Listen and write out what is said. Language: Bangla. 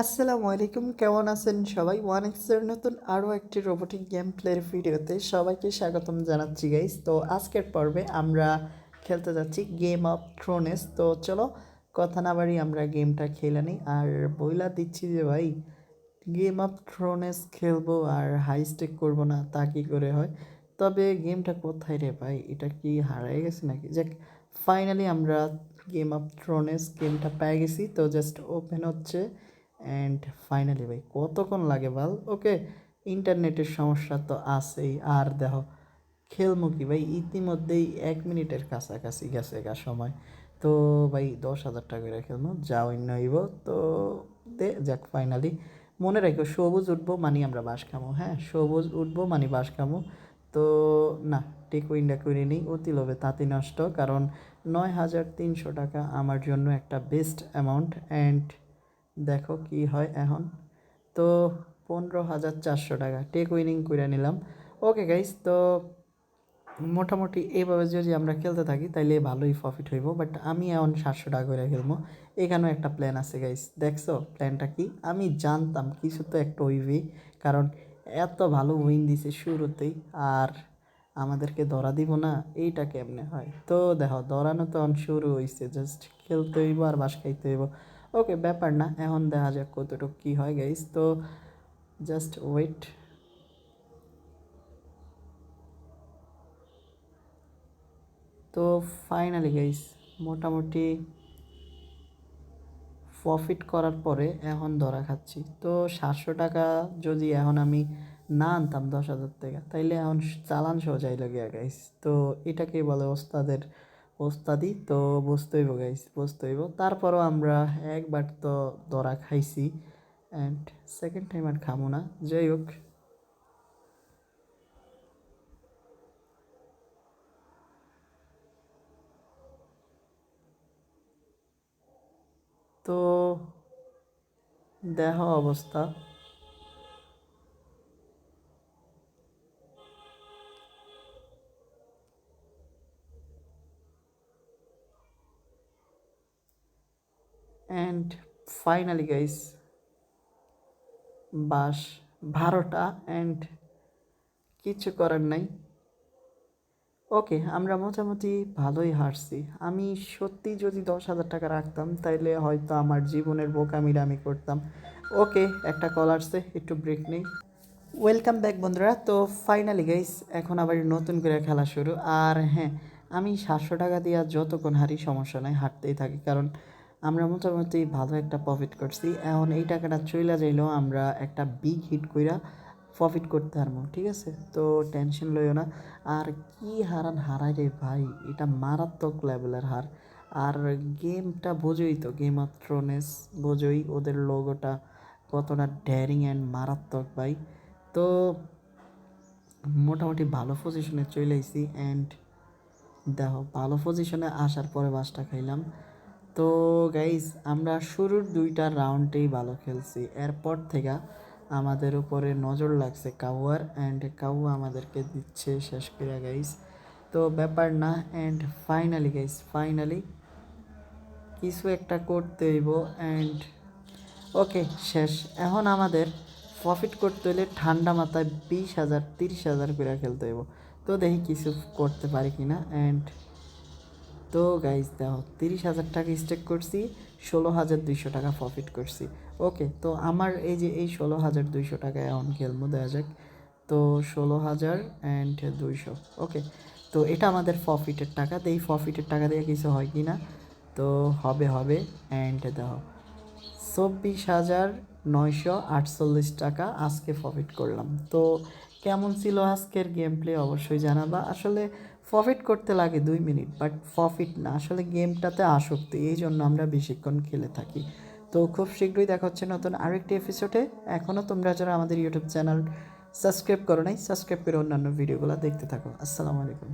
আসসালামু আলাইকুম, কেমন আছেন সবাই? ওয়ান এক্সের নতুন আরও একটি রোবোটিক গেম প্লের ভিডিওতে সবাইকে স্বাগতম জানাচ্ছি গাইস তো আজকের পর্বে আমরা খেলতে যাচ্ছি গেম অফ থ্রোনেস তো চলো, কথা না বাড়ি আমরা গেমটা খেলে নিই। আর বইলা দিচ্ছি যে, ভাই গেম অফ থ্রোনেস খেলব আর হাই স্টেক করব না, তা কী করে হয়? তবে গেমটা কোথায় রে, ভাই? এটা কি হারাই গেছে নাকি? যাক ফাইনালি আমরা গেম অফ থ্রোনেস গেমটা পেয়ে গেছি। তো জাস্ট ওপেন হচ্ছে। অ্যান্ড ফাইনালি ভাই, কতক্ষণ লাগে বল? ওকে ইন্টারনেটের সমস্যা তো আছেই, আর দেখো খেলমু কি ভাই, ইতিমধ্যেই এক মিনিটের কাছাকাছি গেছে গা সময়। তো ভাই, দশ হাজার টাকা করে খেলব যা অন্য হইব। তো দে, যাক ফাইনালি মনে রাখো সবুজ উঠবো মানে আমরা বাস খামো হ্যাঁ? সবুজ উঠবো মানে বাস খামো। তো না টেক উইন্ডা করে নিই, অতি লোভে তাঁতি নষ্ট, কারণ নয় হাজার তিনশো টাকা আমার জন্য একটা বেস্ট অ্যামাউন্ট অ্যান্ড দেখো কি হয় এখন। তো পনেরো হাজার চারশো টাকা টেক উইনিং করে নিলাম। ওকে গাইস তো মোটামুটি এইভাবে যদি আমরা খেলতে থাকি, তাইলে ভালোই প্রফিট হইব বাট আমি এখন সাতশো টাকা করে খেলব। এখানেও একটা প্ল্যান আছে গাইস দেখছ প্ল্যানটা কি? আমি জানতাম কিছু তো একটা হইবই, কারণ এত ভালো উইন দিছে শুরুতেই, আর আমাদেরকে ধরা দিব না, এইটা কেমনে হয়? তো দেখো, ধরানো তো শুরু হয়েছে জাস্ট খেলতে হইব আর বাস খাইতে হইব। ওকে, ব্যাপার না, এখন দেখা যাক কতটুকু কী হয় গাইস তো জাস্ট ওয়েট তো ফাইনালি গাইস মোটামুটি প্রফিট করার পরে এখন ধরা খাচ্ছি। তো সাতশো টাকা যদি এখন আমি না আনতাম দশ হাজার টাকা, তাইলে এখন চালান সহ যাই লাগে গাইস তো এটাকে বলে ওস্তাদের ওস্তাদি তো বুঝতে হইব গাইস বুঝতে হইব তারপরও আমরা একবার তো ধরা খাইছি অ্যান্ড সেকেন্ড টাইম আর খামো না। যাই হোক। তো, দেহ অবস্থা। অ্যান্ড ফাইনালি গাইস বাস বারোটা অ্যান্ড কিছু করার নাই। ওকে আমরা মোটামুটি ভালোই হারছি আমি সত্যি যদি দশ হাজার টাকা রাখতাম, তাইলে হয়তো আমার জীবনের বোকামিরা আমি করতাম। ওকে একটা কল আসছে, একটু ব্রেক নেই। ওয়েলকাম ব্যাক বন্ধুরা। তো ফাইনালি গাইস এখন আবার নতুন করে খেলা শুরু। আর হ্যাঁ আমি সাতশো টাকা দিয়ে যতক্ষণ হারি সমস্যা নাই, হাঁটতেই থাকি। কারণ আমরা মোটামুটি ভালো একটা প্রফিট করছি। এখন এই টাকাটা চইলা যাইলেও আমরা একটা বিগ হিট কইরা প্রফিট করতে পারব ঠিক আছে? তো টেনশন লইও না। আর কি হারান হারাই রে ভাই, এটা মারাত্মক লেভেলের হার। আর গেমটা বোঝোই তো গেম অফ থ্রোনেস বোঝোই, ওদের লোগোটা কতটা ড্যারিং অ্যান্ড মারাত্মক ভাই। তো মোটামুটি ভালো পজিশনে চলে আইসি অ্যান্ড দেখো, ভালো পজিশনে আসার পরে বাসটা খাইলাম। তো গাইজ আমরা শুরুর দুইটা রাউন্ডেই ভালো খেলছি। এরপর থেকে আমাদের উপরে নজর লাগছে কাউয়ার অ্যান্ড কাউয়া আমাদেরকে দিচ্ছে শেষ করে গাইস তো ব্যাপার না অ্যান্ড ফাইনালি গাইস ফাইনালি কিছু একটা করতে হইব অ্যান্ড ওকে শেষ। এখন আমাদের প্রফিট করতে হলে ঠান্ডা মাথায় বিশ হাজার, তিরিশ হাজার করে খেলতে হইব। তো দেখি কিছু করতে পারি কি না অ্যান্ড তো গাইজ দেখো, তিরিশ হাজার টাকা স্টেক করছি, ষোলো হাজার দুইশো টাকা প্রফিট করছি। ওকে তো আমার এই যে, এই ষোলো হাজার দুইশো টাকা এখন খেলব দেওয়া যাক। তো ষোলো হাজার অ্যান্ড দুইশো ওকে তো এটা আমাদের প্রফিটের টাকা, তো এই প্রফিটের টাকা দিয়ে কিছু হয় কি না? তো হবে হবে অ্যান্ড দেখো, চব্বিশ হাজার নয়শো আটচল্লিশ টাকা আজকে প্রফিট করলাম। তো কেমন ছিল আজকের গেম প্লে অবশ্যই জানাবা। আসলে প্রফিট করতে লাগে দুই মিনিট বাট প্রফিট না। আসলে গেমটাতে আসক্তি, এই জন্য আমরা বেশিক্ষণ খেলে থাকি। তো খুব শীঘ্রই দেখা হচ্ছে নতুন আরেকটি এপিসোডে এখনও তোমরা যারা আমাদের ইউটিউব চ্যানেল সাবস্ক্রাইব করো নাই সাবস্ক্রাইব করে অন্যান্য ভিডিওগুলো দেখতে থাকো। আসসালামু আলাইকুম।